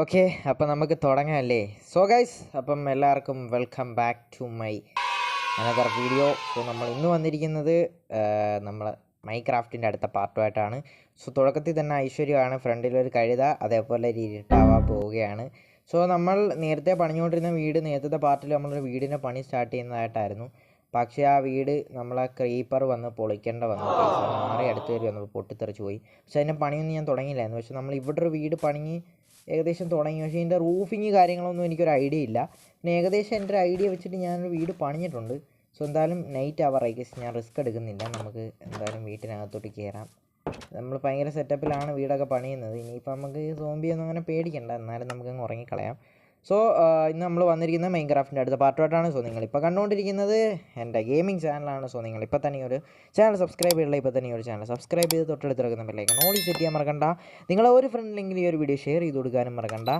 Okay അപ്പം നമുക്ക് തുടങ്ങാമല്ലേ so guys അപ്പം എല്ലാവർക്കും welcome back to my another video so നമ്മൾ ഇന്ന് വന്നിരിക്കുന്നത് നമ്മൾ മൈക്രാഫ്റ്റിന്റെ അടുത്ത പാർട്ടുമായിട്ടാണ് സോ തുടക്കത്തിൽ തന്നെ ഐശ്വര്യമാണ് ഫ്രണ്ടിലൊരു കഴുത അതേപോലെ ഒരു പോവുകയാണ്. സോ നമ്മൾ നേരത്തെ പണിഞ്ഞുകൊണ്ടിരുന്ന വീട് നേരത്തെ പാർട്ടിൽ നമ്മളൊരു വീടിന്റെ പണി സ്റ്റാർട്ട് ചെയ്യുന്നതായിട്ടായിരുന്നു. പക്ഷേ ആ വീട് നമ്മളെ ക്രീപ്പർ വന്ന് പൊളിക്കേണ്ട വന്നു. മാറി അടുത്ത് കയറി വന്നപ്പോൾ പൊട്ടിത്തെറിച്ച് പോയി. പക്ഷെ അതിന്റെ പണിയൊന്നും ഞാൻ തുടങ്ങിയില്ലായിരുന്നു. പക്ഷെ നമ്മൾ ഇവിടെ ഒരു വീട് പണിഞ്ഞ് ഏകദേശം തുടങ്ങി. പക്ഷേ ഇതിന്റെ റൂഫിങ് കാര്യങ്ങളൊന്നും എനിക്കൊരു ഐഡിയ ഇല്ല. പിന്നെ ഏകദേശം എന്റെ ഒരു ഐഡിയ വെച്ചിട്ട് ഞാനൊരു വീട് പണിഞ്ഞിട്ടുണ്ട്. സോ എന്തായാലും നൈറ്റ് അവർ ഐ ഗൈസ് ഞാൻ റിസ്ക് എടുക്കുന്നില്ല. നമുക്ക് എന്തായാലും വീട്ടിനകത്തോട്ട് കയറാം നമ്മൾ ഭയങ്കര സെറ്റപ്പിലാണ് വീടൊക്കെ പണിയുന്നത്. ഇനിയിപ്പോൾ നമുക്ക് സോംബിയൊന്നും അങ്ങനെ പേടിക്കണ്ട. എന്നാലും നമുക്കങ്ങ് ഉറങ്ങിക്കളയാം. സോ ഇന്ന് നമ്മൾ വന്നിരിക്കുന്നത് മെയിൻ ക്രാഫ്റ്റിന്റെ അടുത്ത പാർട്ടുമായിട്ടാണ്. സോ നിങ്ങളിപ്പോൾ കണ്ടുകൊണ്ടിരിക്കുന്നത് എന്റെ ഗെയിമിംഗ് ചാനലാണ് സോ നിങ്ങൾ ഇപ്പോൾ തന്നെ ഒരു ചാനൽ സബ്സ്ക്രൈബ് ചെയ്യുള്ള ഇപ്പോൾ തന്നെ ഒരു ചാനൽ സബ്സ്ക്രൈബ് ചെയ്ത് തൊട്ടടുത്ത് കിടക്കുന്ന ബെല്ലൈക്കൺ ഓടി സെറ്റ് ചെയ്യാൻ മറക്കണ്ട. നിങ്ങളെ ഒരു ഫ്രണ്ടിലെങ്കിലും ഈ ഒരു വീഡിയോ ഷെയർ ചെയ്ത് കൊടുക്കാനും മറക്കണ്ട.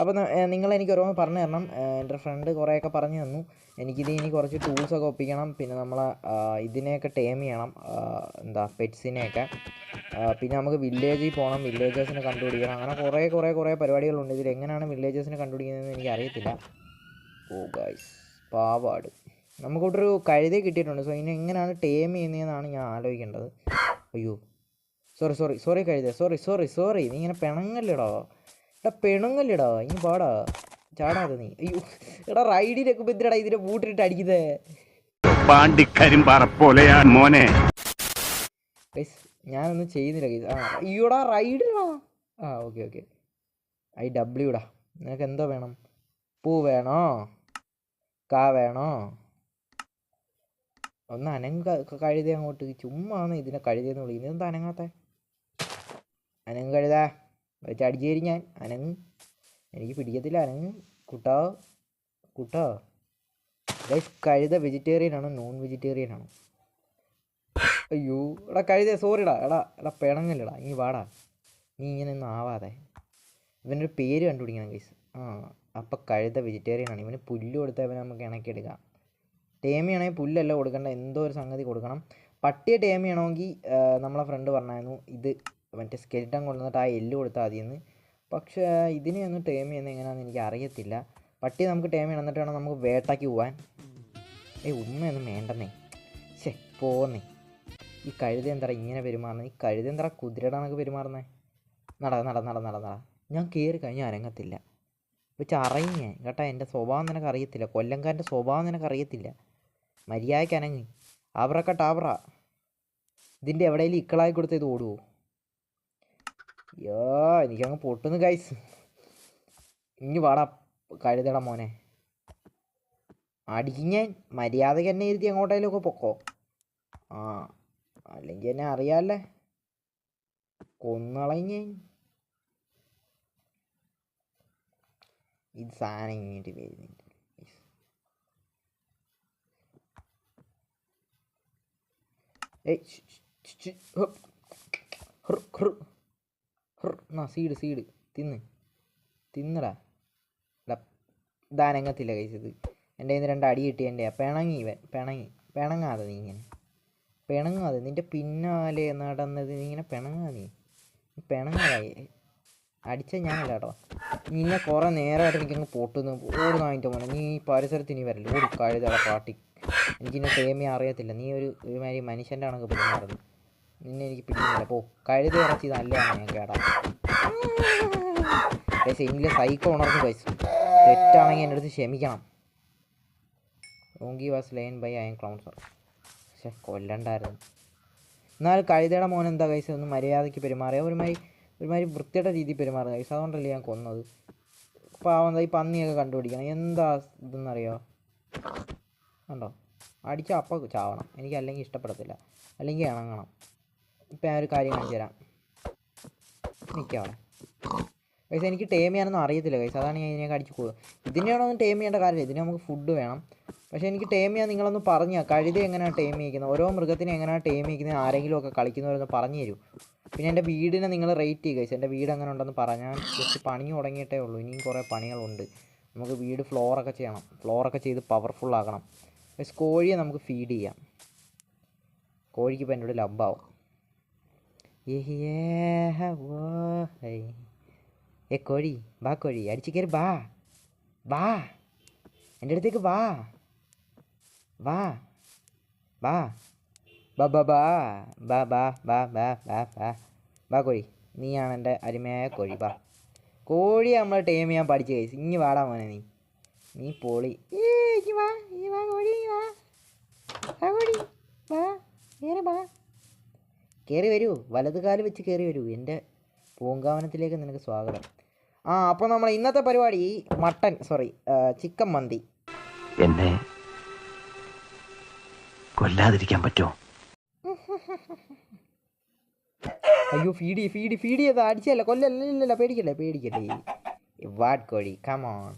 അപ്പോൾ നിങ്ങൾ എനിക്ക് ഓരോന്ന് പറഞ്ഞു തരണം. എന്റെ ഫ്രണ്ട് കുറേയൊക്കെ പറഞ്ഞു തന്നു. എനിക്കിത് ഇനി കുറച്ച് ടൂൾസൊക്കെ ഒപ്പിക്കണം. പിന്നെ നമ്മൾ ഇതിനെയൊക്കെ ടേം ചെയ്യണം. എന്താ പെറ്റ്സിനെയൊക്കെ. പിന്നെ നമുക്ക് വില്ലേജിൽ പോകണം വില്ലേജേഴ്സിനെ കണ്ടുപിടിക്കണം. അങ്ങനെ കുറേ കുറേ കുറേ പരിപാടികളുണ്ട്. ഇതിൽ എങ്ങനെയാണ് വില്ലേജേഴ്സിനെ കണ്ടുപിടിക്കുന്നതെന്ന് എനിക്ക് അറിയത്തില്ല ഓ ഗൈസ് പാവാട്. നമുക്കൊരു കഴുതി കിട്ടിയിട്ടുണ്ട്. സോ ഇനി എങ്ങനെയാണ് ടേം ചെയ്യുന്നതെന്നാണ് ഞാൻ ആലോചിക്കേണ്ടത്. അയ്യോ. സോറി സോറി സോറി കഴുത. Sorry sorry sorry. നീ ഇങ്ങനെ പിണങ്ങല്ലിടാ. എടാ പിണങ്ങല്ലിടാ. ഇനി പാടാ. ചാടാതെ നീ. അയ്യോ എടാ റൈഡിലൊക്കെ എന്തിനടാ ഇതിനെ ബൂട്ടിലിട്ട് അടിക്കുന്നേ? പാണ്ടിക്കരിമ്പാറ പോലെയാ മോനെ. ഞാനൊന്നും ചെയ്യുന്നില്ല ഗൈസ് ആ അയ്യോടാ റൈഡിലാ. ആ ഓക്കെ ഓക്കെ. ഐ ഡബ്ല്യൂടാ നിനക്ക് എന്തോ വേണം? പൂ വേണോ? കാ വേണോ? ഒന്ന് അനങ്ങ കഴുത അങ്ങോട്ട്. ചുമ്മാണ് ഇതിനെ കഴുതെന്ന് വിളിക്കുന്നത് എന്താ അനങ്ങാത്ത? അനങ്ങ് കഴുത. വെച്ച് അടിച്ചേരി ഞാൻ. അനങ്ങ്. എനിക്ക് പിടിക്കത്തില്ല. അല്ലെങ്കിൽ കുട്ടാ കുട്ടാ. ഗൈസ് കഴുത വെജിറ്റേറിയൻ ആണോ? നോൺ വെജിറ്റേറിയൻ ആണോ? അയ്യോ എടാ കഴുത സോറിടാ എടാ എടാ പിണങ്ങല്ലടാ. ഇനി വാടാ. നീ ഇങ്ങനെ ഒന്നും ആവാതെ. ഇവനൊരു പേര് കണ്ടുപിടിക്കണം ഗൈസ് ആ അപ്പം കഴുത വെജിറ്റേറിയൻ ആണ്. ഇവന് പുല്ല് കൊടുത്താൽ ഇവനെ നമുക്ക് ഇണക്കിയെടുക്കാം ടേമിയാണെങ്കിൽ പുല്ലല്ല കൊടുക്കേണ്ട. എന്തോ ഒരു സംഗതി കൊടുക്കണം. പട്ടിയെ ടേമി ചെയ്യണമെങ്കിൽ നമ്മളെ ഫ്രണ്ട് പറഞ്ഞായിരുന്നു ഇത് മറ്റേ സ്കെൽറ്റം കൊണ്ടുവന്നിട്ട് ആ എല്ല് കൊടുത്താൽ മതിയെന്ന്. പക്ഷേ ഇതിനെ ഒന്ന് ടേം ചെയ്യുന്നത് എങ്ങനെയാണെന്ന് എനിക്ക് അറിയത്തില്ല. പട്ടി നമുക്ക് ടേം ചെയ്യണം എന്നിട്ട് വേണം നമുക്ക് വേട്ടാക്കി പോവാൻ. ഏയ് ഉമ്മയൊന്നും വേണ്ടെന്നേ. ശേ പോന്നേ. ഈ കഴുത എന്താ ഇങ്ങനെ പെരുമാറുന്നത് ഈ കഴുത എന്താ കുതിരടാന്നൊക്കെ പെരുമാറുന്നത് നട നട നട നട നട. ഞാൻ കയറി കഴിഞ്ഞാൽ അനങ്ങത്തില്ല വെച്ച് അറിയേ കേട്ടാ എന്റെ സ്വഭാവം നിനക്ക് അറിയത്തില്ല. കൊല്ലംകാരന്റെ സ്വഭാവം നിനക്ക് അറിയത്തില്ല. മര്യാദയ്ക്ക് അനങ്ങി. ടാവറ ഇതിന്റെ എവിടെയെങ്കിലും ഇക്കളായി കൊടുത്ത് ഇത് അയ്യോ എനിക്കങ്ങ് പൊട്ടുന്നു ഗൈസ് ഇനി വാടാ കഴുതട മോനെ. അടിക്കും ഞാൻ മര്യാദയ്ക്ക് എന്നെ ഇരുത്തി അങ്ങോട്ടേലൊക്കെ പൊക്കോ. ആ അല്ലെങ്കിൽ എന്നെ അറിയാല്ലേ. കൊന്നളയും ഞാൻ ഇത് സാധനം ഇങ്ങോട്ട് വരുന്നുണ്ട് ഏയ്. എന്നാ സീഡ് സീഡ് തിന്ന്. തിന്നടാ. ദാനങ്ങത്തില്ല കഴിച്ചത്. എന്റെ കയ്യിൽ രണ്ട് അടി കിട്ടി എന്റെ. പിണങ്ങി ഇവൻ. പിണങ്ങി. പിണങ്ങാതെ നീ ഇങ്ങനെ. പിണങ്ങാതെ. നിന്റെ പിന്നാലെ നടന്നത് നീ ഇങ്ങനെ പിണങ്ങാ നീ. പിണങ്ങാതായി അടിച്ച ഞാനല്ല കേട്ടോ. നിന്നെ കുറേ നേരമായിട്ട് എനിക്കങ്ങ് പൊട്ടുന്നു. ഓടുന്നു വാങ്ങിട്ട് പോകണം നീ ഈ പരിസരത്ത് ഇനി വരല്ല? ഓടി കഴുതട പാട്ടി. എനിക്കിന്നെ സേമിയ അറിയത്തില്ല. നീ ഒരു ഒരുമാതിരി മനുഷ്യന്റെ കണക്ക് പെരുമാറുന്നു നിന്നെ എനിക്ക് പിടിക്കുന്നില്ല. പോ. കഴുതി ഇറച്ചി നല്ലതാണ് ഞാൻ കേടാ. പക്ഷേ ഇംഗ്ലീഷ് സൈക്കോ ഉണർന്ന് പൈസ. തെറ്റാണെങ്കിൽ എന്റെ അടുത്ത് ക്ഷമിക്കണം. Onge was line by iron clown sir. പക്ഷെ കൊല്ലണ്ടായിരുന്നു. എന്നാലും കഴുതയുടെ മോൻ എന്താ കൈസ് ഒന്ന് മര്യാദയ്ക്ക് പെരുമാറിയ ഒരുമാതിരി ഒരുമാതിരി വൃത്തിയുടെ രീതിയിൽ പെരുമാറുക കൈസ് അതുകൊണ്ടല്ലേ ഞാൻ കൊന്നത്. പാവം ഈ പന്നിയൊക്കെ കണ്ടുപിടിക്കണം. എന്താ ഇതെന്നറിയോ? കണ്ടോ? അടിച്ചാൽ അപ്പം ചാവണം. എനിക്ക് അല്ലെങ്കിൽ ഇഷ്ടപ്പെടത്തില്ല. അല്ലെങ്കിൽ ഇണങ്ങണം. ഇപ്പം ഞാനൊരു കാര്യം കാണിച്ചു തരാം. നിൽക്കാം പൈസ എനിക്ക് ടേം ചെയ്യാനൊന്നും അറിയത്തില്ല പൈസ അതാണ് ഞാൻ ഇതിനെ കടിച്ചു പോകുക ഇതിനെയാണൊന്നും ടേം ചെയ്യേണ്ട കാര്യമില്ല. ഇതിന് നമുക്ക് ഫുഡ് വേണം. പക്ഷേ എനിക്ക് ടേം ചെയ്യാൻ നിങ്ങളൊന്ന് പറഞ്ഞു കഴുത എങ്ങനെയാണ് ടേം ചെയ്യിക്കുന്നത്? ഓരോ മൃഗത്തിനെ എങ്ങനെയാണ് ടേം ചെയ്യിക്കുന്നത്? ആരെങ്കിലും ഒക്കെ കളിക്കുന്നവരൊന്ന് പറഞ്ഞു തരൂ. പിന്നെ എന്റെ വീടിനെ നിങ്ങൾ റേറ്റ് ചെയ്യുക എന്റെ വീട് എങ്ങനെ ഉണ്ടെന്ന് പറഞ്ഞാൽ ജസ്റ്റ് പണി തുടങ്ങിയിട്ടേ ഉള്ളൂ. ഇനിയും കുറേ പണികളുണ്ട്. നമുക്ക് വീട് ഫ്ലോറൊക്കെ ചെയ്യണം. ഫ്ലോറൊക്കെ ചെയ്ത് പവർഫുൾ ആക്കണം. കോഴിയെ നമുക്ക് ഫീഡ് ചെയ്യാം. കോഴിക്ക് ഇപ്പോൾ എന്റെ കൂടെ ലബ്ബാവും ഏ കോഴി വാ കോഴി അടിച്ചു കയറി വാ വാ എന്റെ അടുത്തേക്ക് വാ വാ വാ ബാ ബാ ബാ ബാ ബാ ബാ ബാ ബാ ബാ ബാ കോഴി നീയാണ് എന്റെ അരുമയായ കോഴി ബാ കോഴി നമ്മൾ ടൈം ചെയ്യാൻ പഠിച്ചു കഴിച്ചു ഇങ്ങി വാടാ മോനെ നീ നീ പോളി ഏ ഇങ്ങി വാ ഇങ്ങി വാ കോഴി ഇങ്ങി വാ വാ കോഴി വാ കയറി വാ കയറി വരൂ വലത് കാൽ വെച്ച് കയറി വരൂ. എന്റെ പൂങ്കാവനത്തിലേക്ക് നിനക്ക് സ്വാഗതം. ആ അപ്പോൾ നമ്മൾ ഇന്നത്തെ പരിപാടി മട്ടൻ സോറി ചിക്കൻ മന്തി. എന്നെ കൊല്ലാതിരിക്കാൻ പറ്റുമോ? അയ്യോ ഫീഡി ഫീഡി ഫീഡി ചെയ്താ അടിച്ചല്ല കൊല്ലല്ല പേടിക്കല്ലേ പേടിക്കല്ലേ. വാട്ട് കോഴി കമോൺ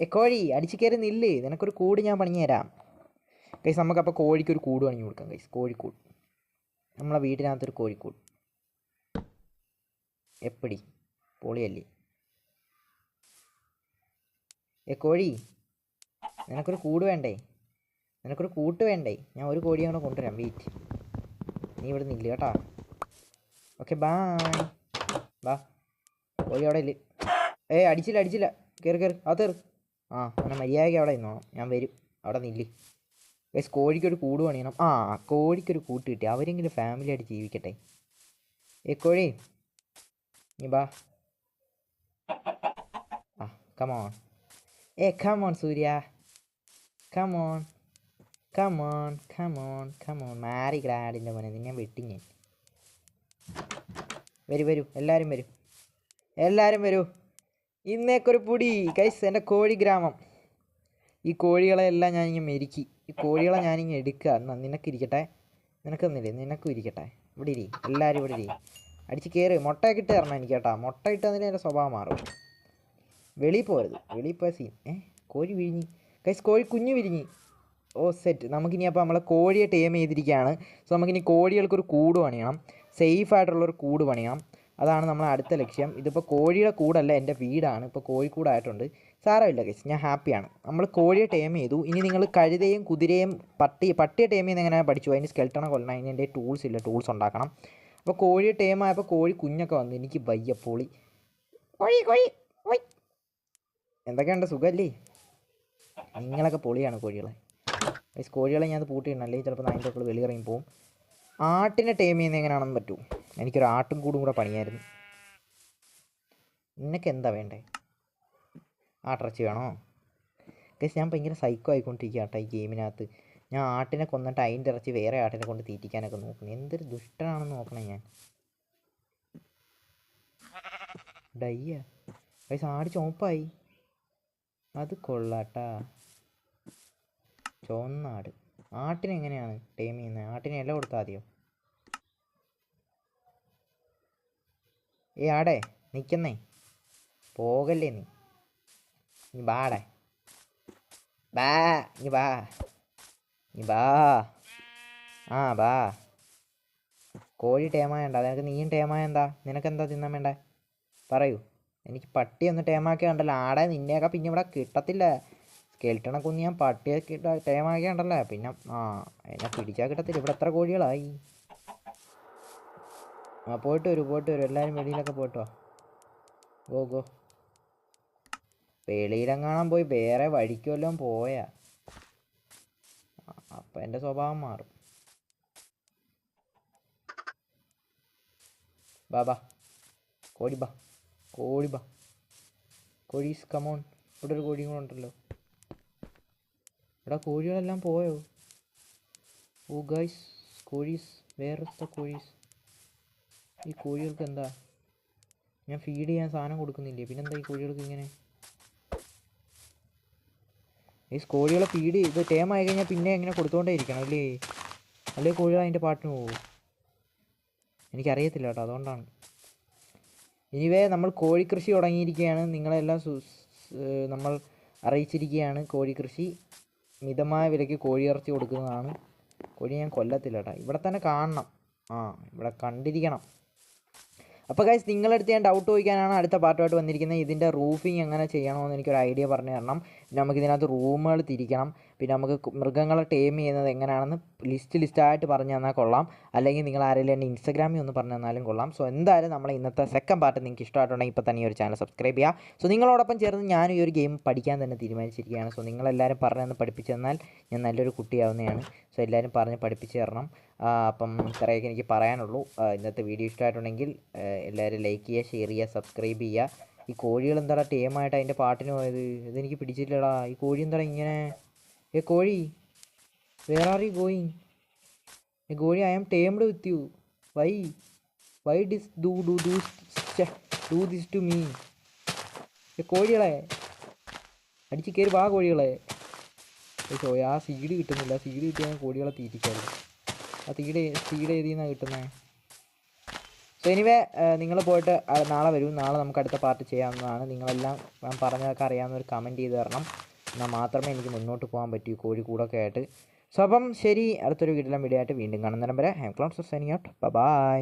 ഏ കോഴി അടിച്ചു കയറി നില്ല്. നിനക്കൊരു കൂട് ഞാൻ പണിഞ്ഞു തരാം. കൈസ് നമുക്ക് അപ്പോൾ കോഴിക്ക് ഒരു കൂട് പണിഞ്ഞു കൊടുക്കാം കൈസ് കോഴിക്കൂട്. നമ്മളെ വീട്ടിനകത്തൊരു കോഴിക്കൂട്. എപ്പടി? പൊളിയല്ലേ? ഏ കോഴി നിനക്കൊരു കൂട് വേണ്ടേ? നിനക്കൊരു കൂട്ട് വേണ്ടേ? ഞാൻ ഒരു കോഴി കൂടെ കൊണ്ടുവരാം. വീറ്റ് നീ ഇവിടെ നിന്നില്ല കേട്ടാ. ഓക്കെ ബായ് ബാ. കോഴി അവിടെ ഇല്ല? ഏ അടിച്ചില്ല അടിച്ചില്ല. കയറി കയറി അത് കയറി ആ അങ്ങനെ മര്യാദയ്ക്ക് അവിടെ നിന്നോ ഞാൻ വരും. അവിടെ നില്ല് ഗൈസ് കോഴിക്കൊരു കൂട് പണിയണം. ആ കോഴിക്കൊരു കൂട്ട് കിട്ടി. അവരെങ്കിലും ഫാമിലി ആയിട്ട് ജീവിക്കട്ടെ. ഏ കോഴി. നീ ബാ. ആ കമോൺ ഏ come on Surya. Come on come on come on come on മാറി ഗ്രാഡിന്റെ മോനെ നിന്നെ വെട്ടി വരൂ വരൂ. എല്ലാവരും വരൂ. എല്ലാവരും വരൂ. ഇന്നേക്കൊരു പൊടി. കൈസ് എന്റെ കോഴി ഗ്രാമം ഈ കോഴികളെ എല്ലാം ഞാനിങ്ങ് മെരുക്കി. ഈ കോഴികളെ ഞാനിങ്ങ് എടുക്കുക. എന്നാ നിനക്ക് ഇരിക്കട്ടെ നിനക്കൊന്നില്ലേ? നിനക്കും ഇരിക്കട്ടെ. ഇവിടെ ഇരി. എല്ലാവരും ഇവിടെ ഇരി. അടിച്ച് കയറി മുട്ടയൊക്കെ ഇട്ട് തരണം എനിക്ക് കേട്ടാ മുട്ട ഇട്ട് എന്റെ സ്വഭാവം മാറും. വെളിയിൽ പോരുത്. വെളിയിൽ പോയ സീൻ ഏ? കോഴി വിരിഞ്ഞ്. കൈസ് കോഴി കുഞ്ഞു വിരിഞ്ഞ്. ഓ സെറ്റ് നമുക്കിനി അപ്പോൾ നമ്മളെ കോഴിയെ ടേം ചെയ്തിരിക്കുകയാണ്. സോ നമുക്കിനി കോഴികൾക്കൊരു കൂട് പണിയണം. സേഫ് ആയിട്ടുള്ളൊരു കൂട് പണിയണം. അതാണ് നമ്മളെ അടുത്ത ലക്ഷ്യം. ഇതിപ്പോൾ കോഴിയുടെ കൂടല്ല എന്റെ വീടാണ്. ഇപ്പോൾ കോഴിക്കൂടായിട്ടുണ്ട്. സാരമില്ല ഗൈസ് ഞാൻ ഹാപ്പിയാണ് നമ്മൾ കോഴിയെ ടേം ചെയ്തു. ഇനി നിങ്ങൾ കഴുതയും കുതിരയും പട്ടി പട്ടിയെ ടേം ചെയ്യുന്ന എങ്ങനെ പഠിച്ചു? അതിന് സ്കെൽട്ടണ കൊല്ലണം അതിന് എന്റെ ടൂൾസ് ഇല്ല ടൂൾസ് ഉണ്ടാക്കണം. അപ്പോൾ കോഴിയെ ടേം ആയപ്പോൾ കോഴി കുഞ്ഞൊക്കെ വന്നു. എനിക്ക് വയ്യ പൊളി. കോഴി കോഴി ഓയ് എന്തൊക്കെയുണ്ട്? സുഖമല്ലേ നിങ്ങളൊക്കെ പൊളിയാണ് കോഴികളെ. കോഴികളെ ഞാൻ അത് പൂട്ടിയിടണം. അല്ലെങ്കിൽ ചിലപ്പോൾ ഒക്കെ വെളിയിറങ്ങി പോകും ആട്ടിനെ ടേം ചെയ്യുന്ന എങ്ങനെയാണെന്ന് പറ്റൂ? എനിക്കൊരു ആട്ടും കൂടും കൂടെ പണിയായിരുന്നു. നിനക്ക് എന്താ വേണ്ടേ? ആട്ടിറച്ചി വേണോ? കേസ് ഞാൻ ഭയങ്കര സൈക്കോ ആയിക്കൊണ്ടിരിക്കുക കേട്ടോ ഈ ഗെയിമിനകത്ത്. ഞാൻ ആട്ടിനെ കൊന്നിട്ട് അതിന്റെ ഇറച്ചി വേറെ ആട്ടിനെ കൊണ്ട് തീറ്റിക്കാനൊക്കെ നോക്കുന്നു. എന്തൊരു ദുഷ്ടനാണെന്ന് നോക്കണേ ഞാൻ. ഡയ്യ. പൈസ ആട് ചോപ്പായി അത് കൊള്ളാട്ടാ. ചുവന്നാട് ആട്ടിനെങ്ങനെയാണ് ടൈം ചെയ്യുന്നത്? ആട്ടിനെ ഇല കൊടുത്താൽ മതിയോ? ഏ ആടെ നിൽക്കുന്നേ പോകല്ലേ നീ? നീ ബാടെ ബാ നീ ബാ നീ ബാ ആ ബാ കോഴി ടേമായണ്ട. നിനക്ക് നീയും ടേമായ എന്താ നിനക്കെന്താ തിന്നാൻ വേണ്ടേ? പറയൂ. എനിക്ക് പട്ടി ഒന്ന് ടേമാക്കി കണ്ടല്ലോ. ആടെ നിന്നെയൊക്കെ പിന്നെ ഇവിടെ കിട്ടത്തില്ല. സ്കെൽട്ടണ കുഞ്ഞ് ഞാൻ പട്ടിയൊക്കെ ടേമാക്കി കണ്ടല്ലോ. പിന്നെ ആ എന്നെ പിടിച്ചാൽ കിട്ടത്തില്ല. ഇവിടെ എത്ര കോഴികളായി? ആ പോയിട്ട് വരൂ പോയിട്ട് വരൂ. എല്ലാവരും വെളിയിലൊക്കെ പോയിട്ട് വാ. ഗോ ഗോ വെളിയിലെങ്ങാണം പോയി വേറെ വഴിക്ക് വല്ലതും പോയാ. അപ്പം എന്റെ സ്വഭാവം മാറും. ബാ ബാ കോഴി ബാ. കോഴി ബാ. കോഴീസ് കമോൺ ഇവിടെ ഒരു കോഴിയും കൂടെ ഉണ്ടല്ലോ. ഇവിടെ കോഴികളെല്ലാം പോയോ? ഓ ഗൈസ് കോഴീസ്. വേറെ കോഴീസ്? ഈ കോഴികൾക്ക് എന്താ? ഞാൻ ഫീഡ് ചെയ്യാൻ സാധനം കൊടുക്കുന്നില്ലേ? പിന്നെന്താ ഈ കോഴികൾക്ക് ഇങ്ങനെ? ഈ കോഴികളെ ഫീഡ് ഇത് ടേം ആയി കഴിഞ്ഞാൽ പിന്നെ എങ്ങനെ കൊടുത്തോണ്ടേ ഇരിക്കണം അല്ലേ? അല്ലേ കോഴികൾ അതിന്റെ പാട്ടിന് പോകും എനിക്കറിയത്തില്ല കേട്ടോ അതുകൊണ്ടാണ്. ഇനിവേ നമ്മൾ കോഴിക്കൃഷി തുടങ്ങിയിരിക്കുകയാണ്. നിങ്ങളെല്ലാം നമ്മൾ അറിയിച്ചിരിക്കുകയാണ് കോഴിക്കൃഷി. മിതമായ വിലയ്ക്ക് കോഴി ഇറച്ചി കൊടുക്കുന്നതാണ്. കോഴി ഞാൻ കൊല്ലത്തില്ല കേട്ടോ. ഇവിടെ തന്നെ കാണണം. ആ ഇവിടെ കണ്ടിരിക്കണം. അപ്പോൾ ഗൈസ് നിങ്ങളടുത്ത് ഞാൻ ഡൗട്ട് ചോദിക്കാനാണ് അടുത്ത പാർട്ടുമായിട്ട് വന്നിരിക്കുന്നത്. ഇതിന്റെ റൂഫിങ് എങ്ങനെ ചെയ്യണമെന്ന് എനിക്കൊരു ഐഡിയ പറഞ്ഞു തരണം. പിന്നെ നമുക്ക് ഇതിനകത്ത് റൂമുകൾ തിരിക്കണം. പിന്നെ നമുക്ക് മൃഗങ്ങളെ ടേം ചെയ്യുന്നത് എങ്ങനെയാണെന്ന് ലിസ്റ്റ് ലിസ്റ്റായിട്ട് പറഞ്ഞു തന്നാൽ കൊള്ളാം. അല്ലെങ്കിൽ നിങ്ങൾ ആരെങ്കിലും എന്റെ ഇൻസ്റ്റാഗ്രാമിൽ ഒന്ന് പറഞ്ഞു തന്നാലും കൊള്ളാം. സോ എന്തായാലും നമ്മൾ ഇന്നത്തെ സെക്കൻഡ് പാർട്ട് നിങ്ങൾക്ക് ഇഷ്ടമായിട്ടുണ്ടെങ്കിൽ ഇപ്പോൾ തന്നെ ഈ ഒരു ചാനൽ സബ്സ്ക്രൈബ് ചെയ്യുക സോ നിങ്ങളോടൊപ്പം ചേർന്ന് ഞാനും ഈ ഒരു ഗെയിം പഠിക്കാൻ തന്നെ തീരുമാനിച്ചിരിക്കുകയാണ്. സോ നിങ്ങളെല്ലാവരും പറഞ്ഞു തന്ന് പഠിപ്പിച്ചു തന്നാൽ ഞാൻ നല്ലൊരു കുട്ടിയാവുന്നതാണ്. സോ എല്ലാവരും പറഞ്ഞ് പഠിപ്പിച്ച് തരണം. അപ്പം ഇത്രയൊക്കെ എനിക്ക് പറയാനുള്ളൂ. ഇന്നത്തെ വീഡിയോ ഇഷ്ടമായിട്ടുണ്ടെങ്കിൽ എല്ലാവരും ലൈക്ക് ചെയ്യുക ഷെയർ ചെയ്യുക സബ്സ്ക്രൈബ് ചെയ്യുക. ഈ കോഴികൾ എന്താടാ ടീമായിട്ട് അതിന്റെ പാട്ടിന് പോയത്? ഇതെനിക്ക് പിടിച്ചില്ലടാ ഈ കോഴി എന്താടാ ഇങ്ങനെ? ഏ കോഴി where are you going a kozhi I am turned with you why why this do do do do this to me a കോഴികളെ അടിച്ച് കയറി വാ കോഴികളെ. ആ സീഡ് കിട്ടുന്നില്ല. സീഡ് കിട്ടിയാൽ കോഴികളെ തീറ്റിക്കാറ് ആ തീഡ് സീഡ് ഏതിൽ നിന്നാണ് കിട്ടുന്നത് സോ എനിവേ നിങ്ങൾ പോയിട്ട് നാളെ വരൂ. നാളെ നമുക്ക് അടുത്ത പാർട്ട് ചെയ്യാവുന്നതാണ്. നിങ്ങളെല്ലാം ഞാൻ പറഞ്ഞതൊക്കെ അറിയാവുന്നവർ കമന്റ് ചെയ്ത് തരണം. എന്നാൽ മാത്രമേ എനിക്ക് മുന്നോട്ട് പോകാൻ പറ്റൂ കോഴിക്കൂടൊക്കെ ആയിട്ട്. സോ അപ്പം ശരി അടുത്തൊരു വീട്ടിലും വീഡിയോ ആയിട്ട് വീണ്ടും കാണുന്നേരം വരെ Ham clowns signing out by